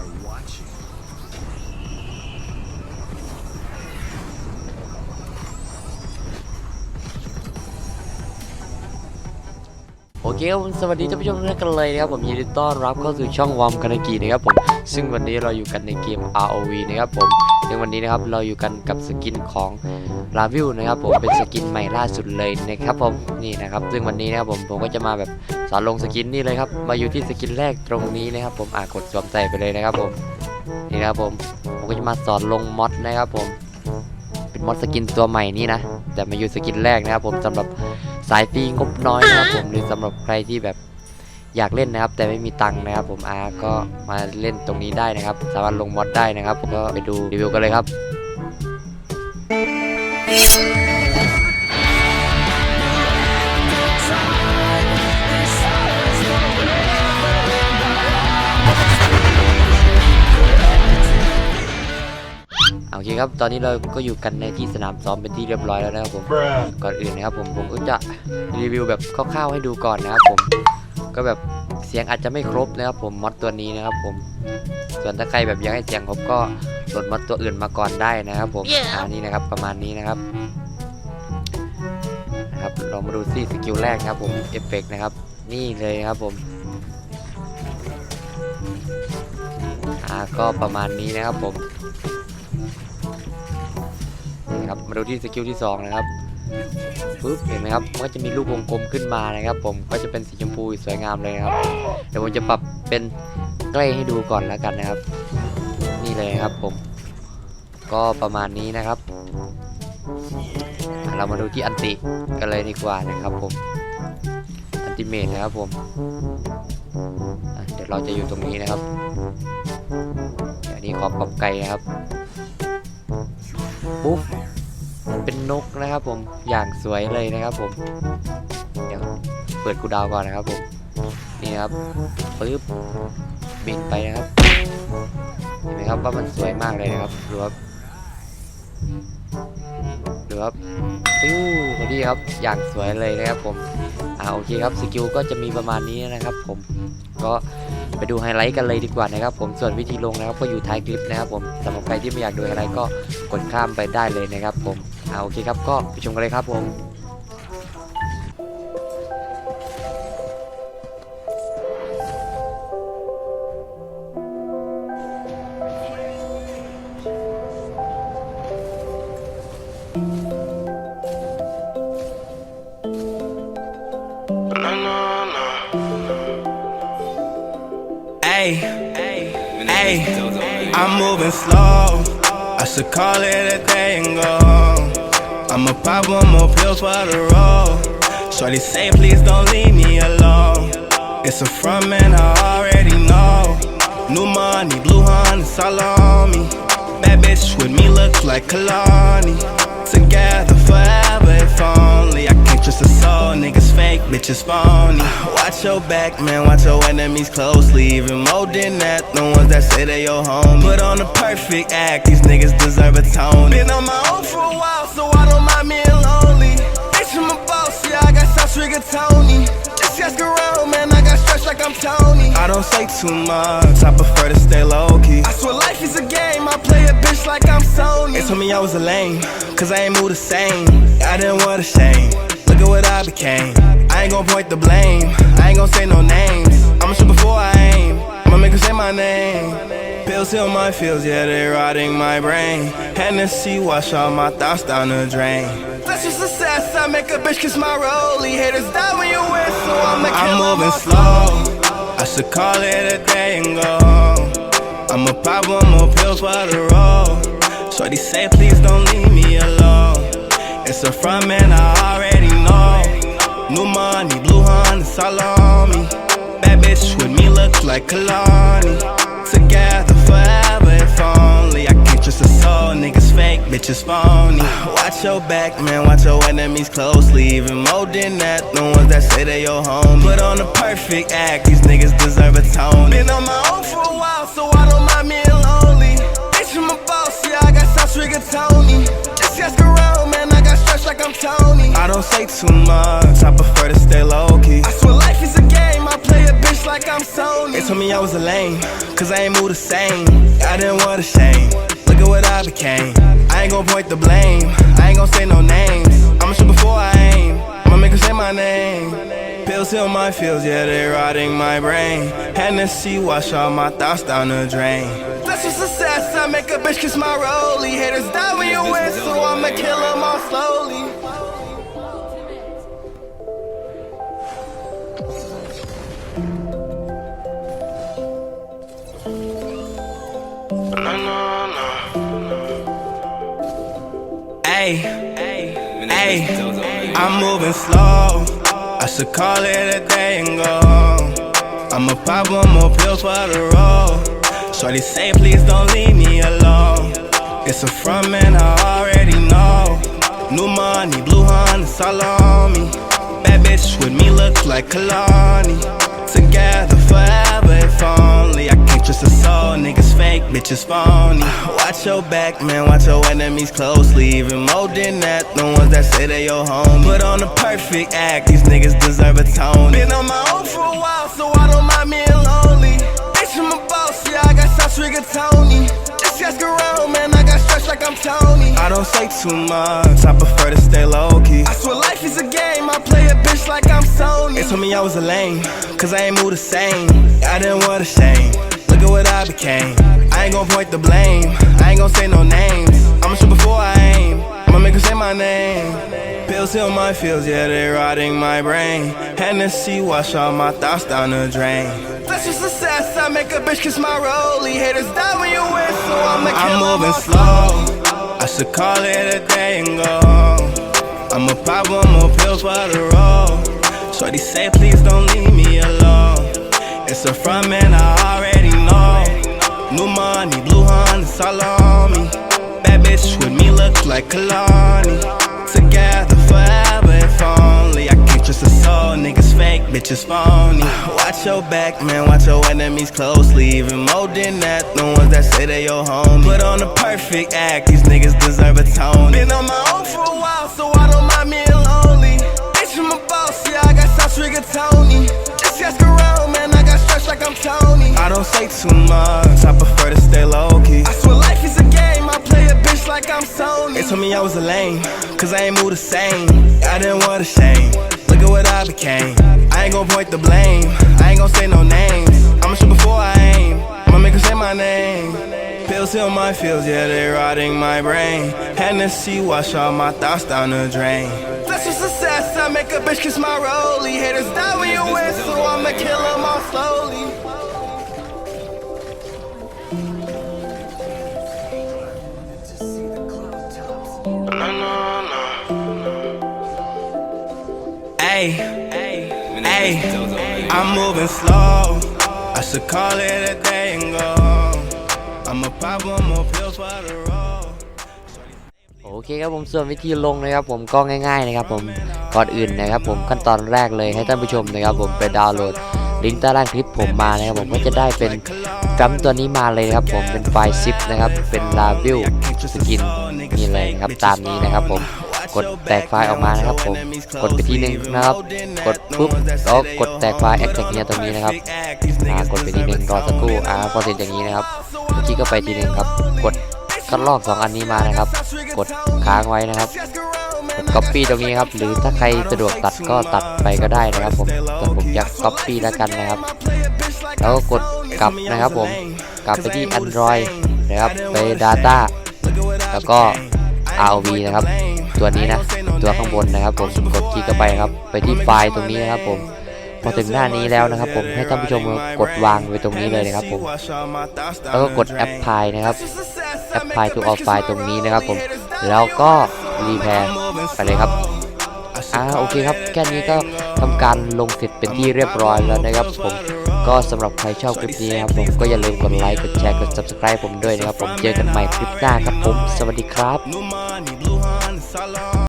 are watching. เคครับผมสวัสดีท่านผู้ชมทุกท่านกันเลยนะครับผมยินดีต้อนรับเข้าสู่ช่องวอมคานากินะครับผมซึ่งวันนี้เราอยู่กันในเกม ROV นะครับผมซึ่งวันนี้นะครับเราอยู่กันกับสกินของลาวิวนะครับผมเป็นสกินใหม่ล่าสุดเลยนะครับผมนี่นะครับซึ่งวันนี้นะครับผมผมก็จะมาแบบสอนลงสกินนี่เลยครับมาอยู่ที่สกินแรกตรงนี้นะครับผมอะกดสวมใส่ไปเลยนะครับผมนี่นะครับผมผมก็จะมาสอนลงมอดนะครับผมเป็นมอดสกินตัวใหม่นี่นะแต่มาอยู่สกินแรกนะครับผมสำหรับ สายฟรีงบน้อยนะครับผมหรือสำหรับใครที่แบบอยากเล่นนะครับ แต่ไม่มีตังค์นะครับ ผมอาก็มาเล่นตรงนี้ได้นะครับ สามารถลงมอดได้นะครับ ผมก็ไปดูรีวิวกันเลยครับ คครับ ตอนนี้เราก็อยู่กันในที่สนามซ้อมเป็นที่เรียบร้อยแล้วนะครับผม ก่อนอื่นนะครับผมผมก็จะรีวิวแบบคร่าวๆให้ดูก่อนนะครับผม ก็แบบเสียงอาจจะไม่ครบนะครับผมมอดตัวนี้นะครับผม ส่วนถ้าใครแบบอยากให้เสียงครบก็โหลดมอดตัวอื่นมาก่อนได้นะครับผม Yeah. อ่านี่นะครับประมาณนี้นะครับนะครับเรามาดูที่สกิลแรกนะครับผมเอฟเฟกนะครับ นี่เลยนะครับผมอ่าก็ประมาณนี้นะครับผม ครับ มาดูที่สกิลที่2นะครับปึ๊บเห็นไหมครับมันก็จะมีลูกวงกลมขึ้นมานะครับ ผมก็จะเป็นสีชมพูสวยงามเลยนะครับ เดี๋ยวผมจะปรับเป็นใกล้ให้ดูก่อนแล้วกันนะครับ นี่เลยครับผม ก็ประมาณนี้นะครับ เรามาดูที่อันติกันเลยดีกว่านะครับผมอันติเมทนะครับผมเดี๋ยวเราจะอยู่ตรงนี้นะครับอันนี้ขอปรับไกลนะครับปุ๊บ เป็นนกนะครับผมอย่างสวยเลยนะครับผม เดี๋ยวเปิดกูดาวก่อนนะครับผมนี่ครับปึ๊บบินไปนะครับเห็นไหมครับว่ามันสวยมากเลยนะครับดูครับดูครับปิ้วพอดีครับอย่างสวยเลยนะครับผมอ่าโอเคครับสกิลก็จะมีประมาณนี้นะครับ ผมก็ไปดูไฮไลท์กันเลยดีกว่านะครับ ผมส่วนวิธีลงนะครับก็อยู่ท้ายคลิปนะครับ ผมสำหรับใครที่ไม่อยากดูไฮไลท์ก็กดข้ามไปได้เลยนะครับ ผม อ่าโอเคครับก็ไปชมกันเลยครับผม Hey, hey, I'm moving slow. I should call it a day and go home. I'ma pop one more pill for the road. Shorty say, please don't leave me alone. It's a front man, I already know. New money, blue honey, it's all on me. Bad bitch with me looks like Kalani. Together forever, if only. I can't trust a soul, niggas fake, bitches phony. Watch your back, man, watch your enemies closely. Even more than that, the ones that say they your home. Put on the perfect act, these niggas deserve a tone. Too much, I prefer to stay low key. I swear life is a game, I play a bitch like I'm Sony. They told me I was a lame, cause I ain't moved the same. I didn't want a shame. Look at what I became. I ain't gon' point the blame. I ain't gon' say no names. I'ma shoot before I aim. I'ma make her say my name. Pills heal my feels, yeah, they rotting my brain. Hennessy wash all my thoughts down the drain. That's just success. I make a bitch kiss my rollie. Haters die when you win, so I'ma kill I'm moving slow. Should call it a day and go home. I'ma pop one more pill for the road. Shorty say, please don't leave me alone. It's a front man, I already know. New money, blue honey, it's all on me. Bad bitch with me look like Kalani. Together bitches phony. Watch your back, man, watch your enemies closely. Even more than that, the ones that say they your home. Put on the perfect act, these niggas deserve a tone. Been on my own for a while, so I don't mind being lonely. Bitch, I'm a boss, yeah, I got sauce Tony. Just ask around, man, I got stretch like I'm Tony. I don't say too much, I prefer to stay low key. I swear life is a game, I play a bitch like I'm Sony. They told me I was a lame, cause I ain't moved the same. I didn't want to shame. Look at what I became. I ain't gon' point the blame. I ain't gon' say no names. I'ma shoot before I aim. I'ma make her say my name. Pills heal my feels, yeah, they rotting my brain. Hennessy wash all my thoughts down the drain. That's what success. I make a bitch kiss my rollie. Haters die when you win, so I'ma kill them all slowly. No, hey, I'm moving slow. I should call it a day and go. I'ma pop one more pill for the road. Shorty say, please don't leave me alone. It's a front man, I already know. New money, blue honey, it's all on me. Bad bitch with me looks like Kalani. Together forever if only Fake, bitches phony. Watch your back, man. Watch your enemies closely. Even more than that, the ones that say they your home. Put on the perfect act. These niggas deserve a tone. Been on my own for a while, so I don't mind being lonely. Bitch, I'm a boss, yeah. I got shots rigatoni. Just ask around, man. I got stretched like I'm Tony. I don't say too much. I prefer to stay low key. I swear life is a game. I play a bitch like I'm Sony. They told me I was a lame, cause I ain't moved the same. I didn't want a shame. Look at what I became. I ain't gon' point the blame. I ain't gon' say no names. I'ma shoot before I aim. I'ma make her say my name. Pills heal my feels, yeah, they rotting my brain. Hennessy wash all my thoughts down the drain. That's just success. I make a bitch kiss my rollie. Haters die when you win, so I'ma kill I'm moving slow. I should call it a day and go. I'ma pop one more pill for the road. Shorty say, please don't leave me alone. It's a front man, I already. Money, blue on me. Bad bitch with me look like Kalani. Together forever if only I can't trust a soul. Niggas fake, bitches phony. Watch your back, man. Watch your enemies closely. Even more than that, the ones that say they your home. Put on the perfect act. These niggas deserve a tone. Been on my own for a while, so I don't mind being lonely. Bitch, I'm a boss, yeah. I got South shots rigatoni. Just ask around, like I'm Tony. I don't say too much. I prefer to stay low key. I swear life is a game. I play a bitch like I'm Sony. They told me I was a lame, cause I ain't moved the same. I didn't want a shame. Look at what I became. I ain't gon' point the blame. I ain't gon' say no names. I'ma shoot before I aim. I'ma make her say my name. Pills heal my feels, yeah, they rotting my brain. Hennessy wash all my thoughts down the drain. That's success. I make a bitch kiss my rollie. Haters die when you win, so I'ma kill them all slowly. No, no, no. Hey, hey, I'm moving slow. I should call it a day and go. I'ma pop one more pill for the road. โอเคครับผมส่วนวิธีลงนะครับผมก็ง่ายๆนะครับผมก่อนอื่นนะครับผมขั้นตอนแรกเลยให้ท่านผู้ชมนะครับผมไปดาวน์โหลดลิงก์ใต้ล่างคลิปผมมานะครับผมก็จะได้เป็นกัมตัวนี้มาเลยนะครับผมเป็นไฟล์ซิปนะครับเป็นลาบิลสกินนี่เลยนะครับตามนี้นะครับผมกดแตกไฟล์ออกมานะครับผมกดไปที่หนึ่งนะครับ กดปุ๊บแล้วกดแตกไฟล์แอคแท็กเนี่ยตรงนี้นะครับอ่ากดไปที่หนึ่งรอสักครู่อ่าพอเสร็จอย่างนี้นะครับเมื่อกี้ก็ไปทีหนึ่งครับกด คัดลอกสองอันนี้มานะครับ กดค้างไว้นะครับกด copy ตรงนี้ครับ หรือถ้าใครสะดวกตัดก็ตัดไปก็ได้นะครับ ผมแต่ผมจะ copy แล้วกันนะครับ แล้วก็กดกลับนะครับผมกลับไปที่ Android นะครับไป Data แล้วก็ ROV นะครับ ตัวนี้นะตัวข้างบนนะครับ ผมกดคลิกเข้าไปครับ ไปที่ไฟล์ตรงนี้นะครับผมพอถึงหน้านี้แล้วนะครับ ผมให้ท่านผู้ชมกดวางไว้ตรงนี้เลยนะครับผมแล้วก็กด Apply นะครับ Apply to all file ตรงนี้นะครับผม แล้วก็รีแพร์ไปเลยครับอ่าโอเคครับ แค่นี้ก็ทำการลงเสร็จเป็นที่เรียบร้อยแล้วนะครับผมก็สำหรับใครชอบคลิปนี้นะครับผมก็อย่าลืมกดไลค์กดแชร์กด subscribe ผมด้วยนะครับผมเจอกันใหม่คลิปหน้าครับผม สวัสดีครับ